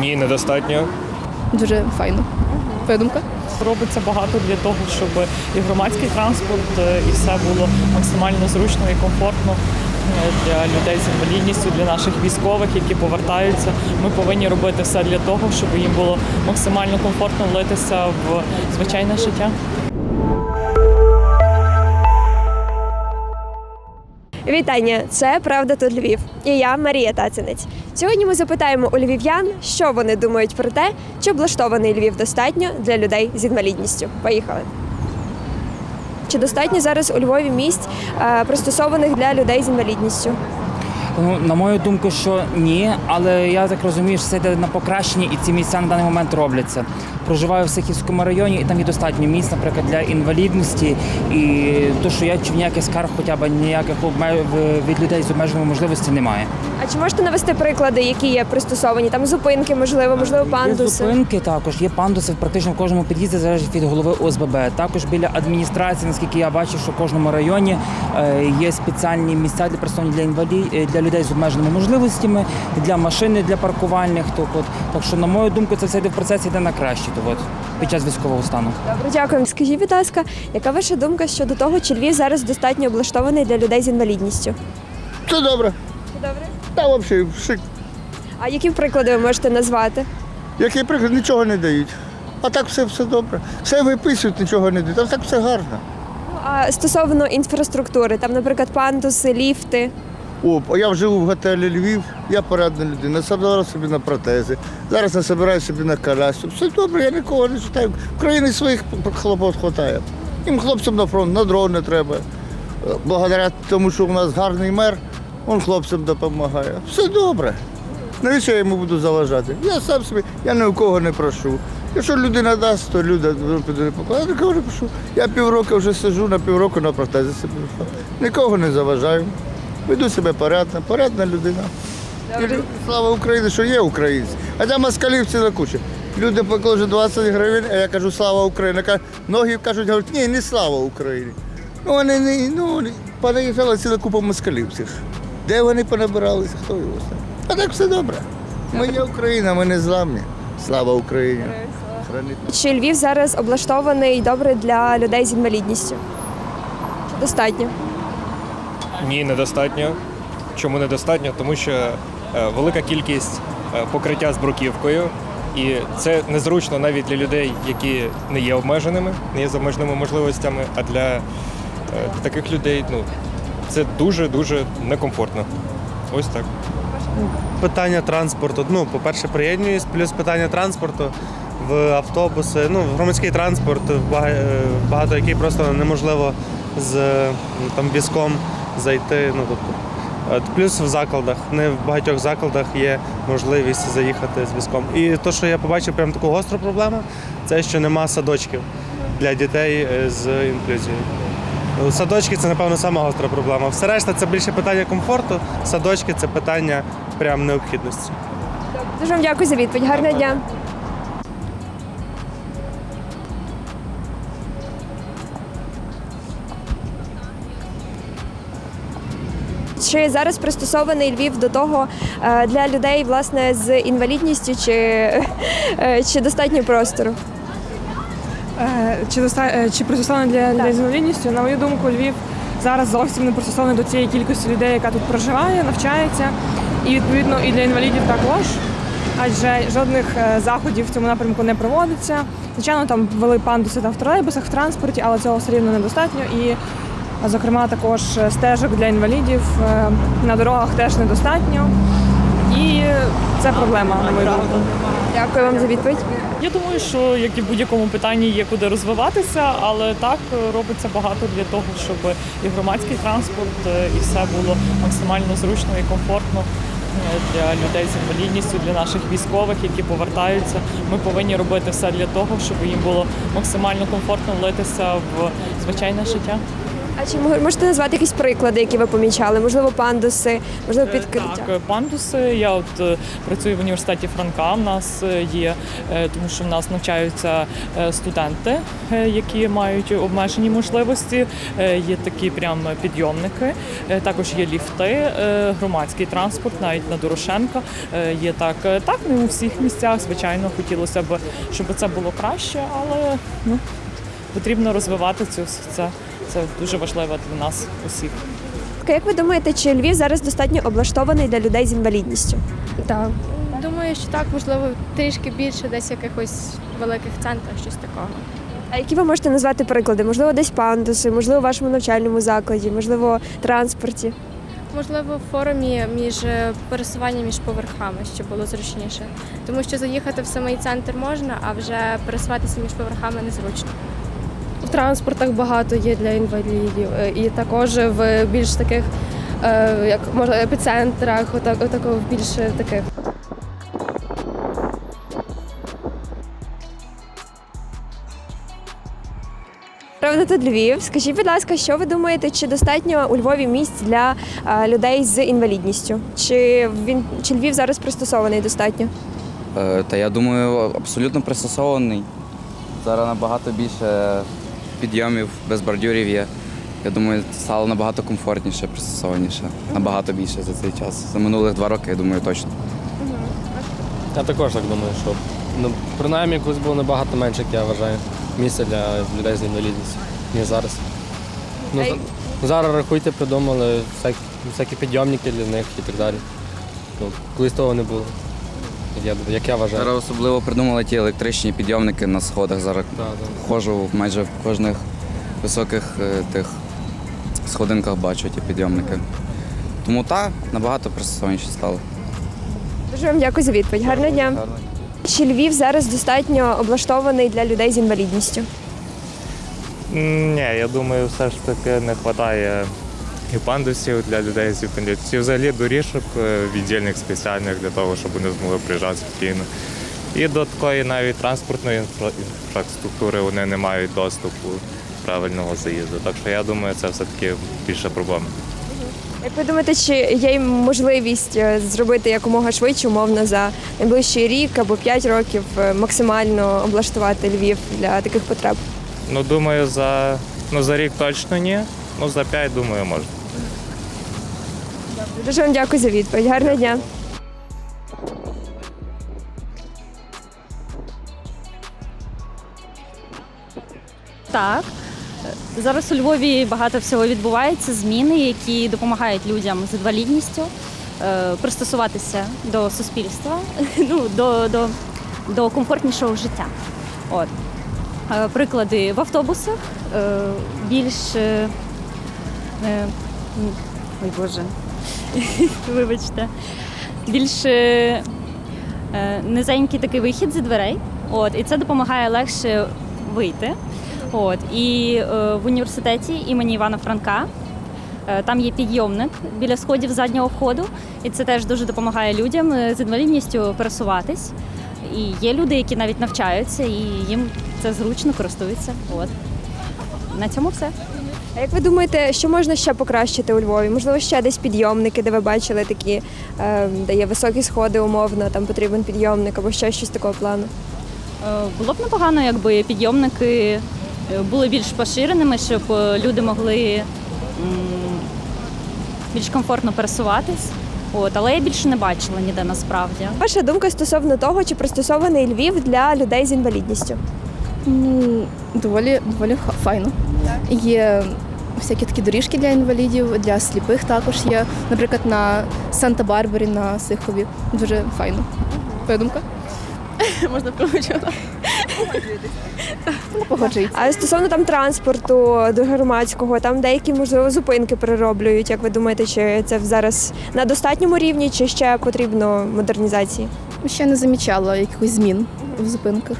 Ні, недостатньо. Дуже файно. Твоя думка? Робиться багато для того, щоб і громадський транспорт, е, і все було максимально зручно і комфортно е, для людей з інвалідністю, для наших військових, які повертаються. Ми повинні робити все для того, щоб їм було максимально комфортно влитися в звичайне життя. Вітання! Це Правда тут Львів. І я Марія Тацинець. Сьогодні ми запитаємо у львів'ян, що вони думають про те, чи облаштований Львів достатньо для людей з інвалідністю. Поїхали. Чи достатньо зараз у Львові місць е, пристосованих для людей з інвалідністю? Ну, на мою думку, що ні, але я так розумію, що це йде на покращення, і ці місця на даний момент робляться. Проживаю в Сихівському районі, і там є достатньо місць, наприклад, для інвалідності. І то, що я чув ніяких скарг, хоча б ніяких обме- в- від людей з обмеженою можливості немає. А чи можете навести приклади, які є пристосовані? Там зупинки, можливо, можливо, Є пандуси? зупинки також, є пандуси практично в кожному під'їзді, залежить від голови ОСББ. Також біля адміністрації, наскільки я бачив, що в кожному районі е, є спеціальні місця для представлення для інвалід, е, для людей з обмеженими можливостями, для машини, для паркувальних. Так, от. так що, на мою думку, це все йде в процесі йде на краще. То, от, під час військового стану. Добре, дякую. Скажіть, будь ласка, яка ваша думка щодо того, чи Львів зараз достатньо облаштований для людей з інвалідністю? Це добре. Добре. Та взагалі шик. А які приклади ви можете назвати? Який приклад, нічого не дають. А так все, все добре. Все виписують, нічого не дають. А так все гарно. Ну, А стосовно інфраструктури, там, наприклад, пандуси, ліфти. О, я живу в готелі Львів, я порадна людина, насобирав собі на протези. Зараз я насобираю собі на коляску. Все добре, я нікого не читаю. В своїх хлопот вистачає. Їм хлопцям на фронт, на дрон не треба. Е, Благодаря тому, що у нас гарний мер, він хлопцям допомагає. Все добре. Навіщо я йому буду заважати? Я сам собі, я ні у кого не прошу. Якщо людина дасть, то люди не покладе. Я нікого не прошу. Я півроку вже сиджу, на півроку на протезі собі. Нікого не заважаю. Веду себе порядно, порядна людина. І слава Україні, що є українці. А там москалів ціла куча. Люди покладуть 20 гривень, а я кажу слава Україні. Ка- Многі кажуть, ні, не слава Україні. Ну вони не, ну, понаїжджала ціла купа москалів цих. Де вони понабиралися, хто його знає. А так все добре. Ми є Україна, ми не зламні. Слава Україні. Чи Львів зараз облаштований добре для людей з інвалідністю? Достатньо? Ні, недостатньо. Чому недостатньо? Тому що е, велика кількість е, покриття з бруківкою, і це незручно навіть для людей, які не є обмеженими, не є з обмеженими можливостями. А для е, таких людей ну, це дуже дуже некомфортно. Ось так. Питання транспорту. Ну, по-перше, приєднуюсь, плюс питання транспорту в автобуси, ну, в громадський транспорт, багато який просто неможливо з там, візком зайти. Ну, тобто, От, плюс в закладах. Не в багатьох закладах є можливість заїхати з візком. І те, що я побачив прям таку гостру проблему, це що нема садочків для дітей е, з інклюзією. Садочки це, напевно, сама гостра проблема. Все решта це більше питання комфорту. Садочки це питання прям необхідності. Дуже вам дякую за відповідь. Гарного дня. Чи зараз пристосований Львів до того е, для людей власне з інвалідністю, чи, е, чи достатньо простору? Е, Чи, доста... чи пристосований для людей з інвалідністю? На мою думку, Львів зараз зовсім не пристосований до цієї кількості людей, яка тут проживає, навчається. І відповідно і для інвалідів також. Адже жодних заходів в цьому напрямку не проводиться. Звичайно, там ввели пандуси там в тролейбусах, в транспорті, але цього все рівно недостатньо. І, зокрема, також е, стежок для інвалідів е, на дорогах теж недостатньо. І це проблема, на мою думку. Дякую вам за відповідь. Я думаю, що як і в будь-якому питанні є куди розвиватися, але так робиться багато для того, щоб і громадський транспорт, е, і все було максимально зручно і комфортно для людей з інвалідністю, для наших військових, які повертаються. Ми повинні робити все для того, щоб їм було максимально комфортно влитися в звичайне життя. А чи мо- можете назвати якісь приклади, які ви помічали? Можливо, пандуси, можливо, підкриття? Так, е, пандуси. Я от е, працюю в університеті Франка. В нас е, є, е, тому що в нас навчаються е, студенти, е, які мають обмежені можливості. Е, Є такі прям підйомники. Е, Також є ліфти, е, громадський транспорт, навіть на Дорошенка. Е, Є так, Е, так не у всіх місцях. Звичайно, хотілося б, щоб це було краще, але ну потрібно розвивати цю це. Це дуже важливо для нас усіх. Як ви думаєте, чи Львів зараз достатньо облаштований для людей з інвалідністю? Так. Думаю, що так, можливо, трішки більше десь якихось великих центрах, щось такого. А які ви можете назвати приклади? Можливо, десь пандуси, можливо, в вашому навчальному закладі, можливо, транспорті. Можливо, в форумі між е, пересуванням між поверхами, щоб було зручніше. Тому що заїхати в самий центр можна, а вже пересуватися між поверхами незручно. В транспортах багато є для інвалідів, е, і також в більш таких, е, як може, епіцентрах, отак, отако, в більш таких. Правда, тут Львів. Скажіть, будь ласка, що ви думаєте, чи достатньо у Львові місць для е, людей з інвалідністю? Чи він чи Львів зараз пристосований достатньо? Та я думаю, абсолютно пристосований. Зараз набагато більше підйомів, без бордюрів є. Я думаю, стало набагато комфортніше, пристосованіше. Набагато більше за цей час. За минулих два роки, я думаю, точно. Я також так думаю, що ну, принаймні колись було набагато менше, як я вважаю, місця для людей з інвалідністю, ніж зараз. Ну, за- зараз рахуйте, придумали всякі, всякі підйомники для них і так далі. Ну, колись того не було. Я, як я вважаю. Зараз особливо придумали ті електричні підйомники на сходах. Зараз Да, да. ходжу майже в кожних високих е, тих сходинках бачу ті підйомники. Тому так, набагато пристосованіше стало. Дуже вам дякую за відповідь. Гарного дня. Чи Львів зараз достатньо облаштований для людей з інвалідністю? Ні, я думаю, все ж таки не вистачає і пандусів для людей з інвалідністю, і взагалі доріжок е, віддільних спеціальних для того, щоб вони змогли приїжджати спокійно. І до такої навіть транспортної інфра- інфраструктури вони не мають доступу правильного заїзду. Так що я думаю, це все-таки більша проблема. Як ви думаєте, чи є й можливість е, зробити якомога швидше, умовно, за найближчий рік або 5 років е, максимально облаштувати Львів для таких потреб? Ну, думаю, за, ну, за рік точно ні. Ну, за п'ять, думаю, можна. Дуже вам дякую за відповідь. Гарного дня. Так. Зараз у Львові багато всього відбувається, зміни, які допомагають людям з інвалідністю е, пристосуватися до суспільства, ну, до, до, до комфортнішого життя. От. Е, Приклади в автобусах е, більш. е, е, Ой Боже, вибачте, більш е, низенький такий вихід зі дверей. От, і це допомагає легше вийти. От і е, в університеті імені Івана Франка е, там є підйомник біля сходів заднього входу, і це теж дуже допомагає людям з інвалідністю пересуватись. І є люди, які навіть навчаються, і їм це зручно користуються. От на цьому все. А як ви думаєте, що можна ще покращити у Львові? Можливо, ще десь підйомники, де ви бачили такі, е, де є високі сходи, умовно, там потрібен підйомник або ще щось такого плану? Е, Було б непогано, якби підйомники е, були більш поширеними, щоб е, люди могли більш комфортно пересуватись. От, але я більше не бачила ніде насправді. Ваша думка стосовно того, чи пристосований Львів для людей з інвалідністю? Ну, доволі, доволі файно. Є всякі такі доріжки для інвалідів, для сліпих також є. Наприклад, на Санта-Барбарі на Сихові. Дуже файно. Твоя думка? Можна промовчати. Погоджується. А стосовно там транспорту до громадського, там деякі можливо зупинки перероблюють. Як ви думаєте, чи це зараз на достатньому рівні, чи ще потрібно модернізації? Ще не замічала якихось змін в зупинках.